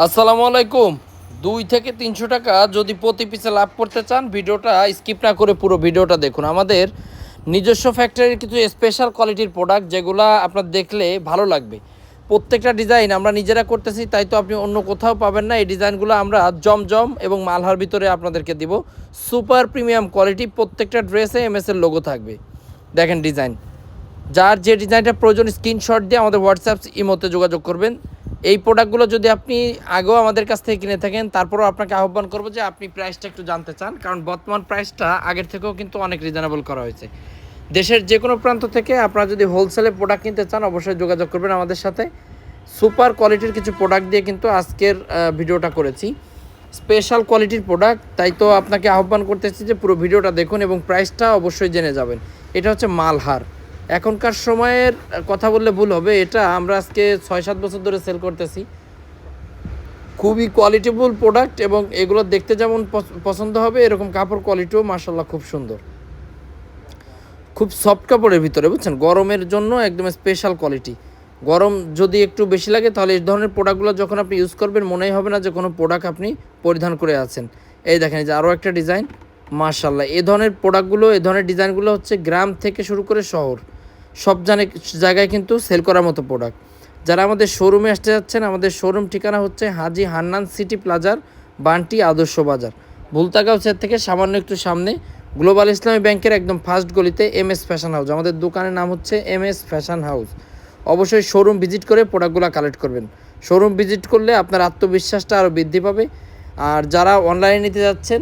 আসসালামু আলাইকুম। দুই থেকে তিনশো টাকা যদি প্রতি পিসে লাভ করতে চান, ভিডিওটা স্কিপ না করে পুরো ভিডিওটা দেখুন। আমাদের নিজস্ব ফ্যাক্টরির কিছু স্পেশাল কোয়ালিটির প্রোডাক্ট যেগুলো আপনার দেখলে ভালো লাগবে। প্রত্যেকটা ডিজাইন আমরা নিজেরা করতেছি, তাই তো আপনি অন্য কোথাও পাবেন না। এই ডিজাইনগুলো আমরা জমজম এবং মালহার ভিতরে আপনাদেরকে দিব। সুপার প্রিমিয়াম কোয়ালিটি প্রত্যেকটা ড্রেসে এমএস এর লোগো থাকবে। দেখেন ডিজাইন যার যে ডিজাইনটা প্রয়োজন স্ক্রিনশট দিয়ে আমাদের হোয়াটসঅ্যাপ ইমোতে যোগাযোগ করবেন। এই প্রোডাক্টগুলো যদি আপনি আগেও আমাদের কাছ থেকে কিনে থাকেন, তারপরেও আপনাকে আহ্বান করব যে আপনি প্রাইসটা একটু জানতে চান। কারণ বর্তমান প্রাইসটা আগের থেকেও কিন্তু অনেক রিজনেবল করা হয়েছে। দেশের যে কোনো প্রান্ত থেকে আপনারা যদি হোলসেলে প্রোডাক্ট কিনতে চান, অবশ্যই যোগাযোগ করবেন আমাদের সাথে। সুপার কোয়ালিটির কিছু প্রোডাক্ট দিয়ে কিন্তু আজকের ভিডিওটা করেছি। স্পেশাল কোয়ালিটির প্রোডাক্ট তাই তো আপনাকে আহ্বান করতেছি যে পুরো ভিডিওটা দেখুন এবং প্রাইসটা অবশ্যই জেনে যাবেন। এটা হচ্ছে মালহার এখনকার সময়ের কথা বললে ভুল হবে। এটা আমরা আজকে ছয় সাত বছর ধরে সেল করতেছি। খুবই কোয়ালিটিফুল প্রোডাক্ট এবং এগুলো দেখতে যেমন পছ- পছন্দ হবে, এরকম কাপড় কোয়ালিটিও মার্শাল্লাহ খুব সুন্দর। খুব সফট কাপড়ের ভিতরে, বুঝছেন? গরমের জন্য একদম স্পেশাল কোয়ালিটি গরম যদি একটু বেশি লাগে, তাহলে এই ধরনের প্রোডাক্টগুলো যখন আপনি ইউজ করবেন, মনেই হবে না যে কোনো প্রোডাক্ট আপনি পরিধান করে আছেন। এই দেখেন যে আরও একটা ডিজাইন মার্শাল্লাহ এ ধরনের প্রোডাক্টগুলো এ ধরনের ডিজাইনগুলো হচ্ছে গ্রাম থেকে শুরু করে শহর। সব জানে জায়গায় কিন্তু সেল করার মতো প্রোডাক্ট যারা আমাদের শোরুমে আসতে যাচ্ছেন, আমাদের শোরুম ঠিকানা হচ্ছে হাজি হান্নান সিটি প্লাজার বান্টি আদর্শ বাজার। ভুলতাগাঁও সের থেকে সামান্য একটু সামনে গ্লোবাল ইসলামী ব্যাংকের একদম ফার্স্ট গলিতে এম এস ফ্যাশন হাউস। আমাদের দোকানের নাম হচ্ছে এম এস ফ্যাশন হাউস। অবশ্যই শোরুম ভিজিট করে প্রোডাক্টগুলো কালেক্ট করবেন। শোরুম ভিজিট করলে আপনার আত্মবিশ্বাসটা আরও বৃদ্ধি পাবে। আর যারা অনলাইনে নিতে যাচ্ছেন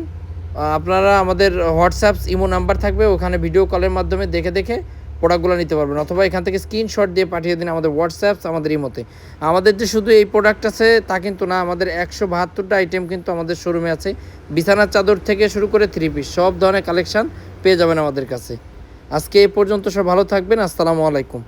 আপনারা আমাদের হোয়াটসঅ্যাপ ইমো নাম্বার থাকবে। ওখানে ভিডিও কলের মাধ্যমে দেখে দেখে প্রোডাক্টগুলো নিতে পারবেন। অথবা এখান থেকে স্ক্রিনশট দিয়ে পাঠিয়ে দিন আমাদের হোয়াটসঅ্যাপ আমাদের ইমোতে। আমাদের যে শুধু এই প্রোডাক্ট আছে, তা কিন্তু না, আমাদের একশো বাহাত্তরটা আইটেম কিন্তু আমাদের শোরুমে আছে। বিছানার চাদর থেকে শুরু করে থ্রি পিস সব ধরনের কালেকশান পেয়ে যাবেন আমাদের কাছে। আজকে এ পর্যন্ত সব ভালো থাকবেন, আসসালামু আলাইকুম।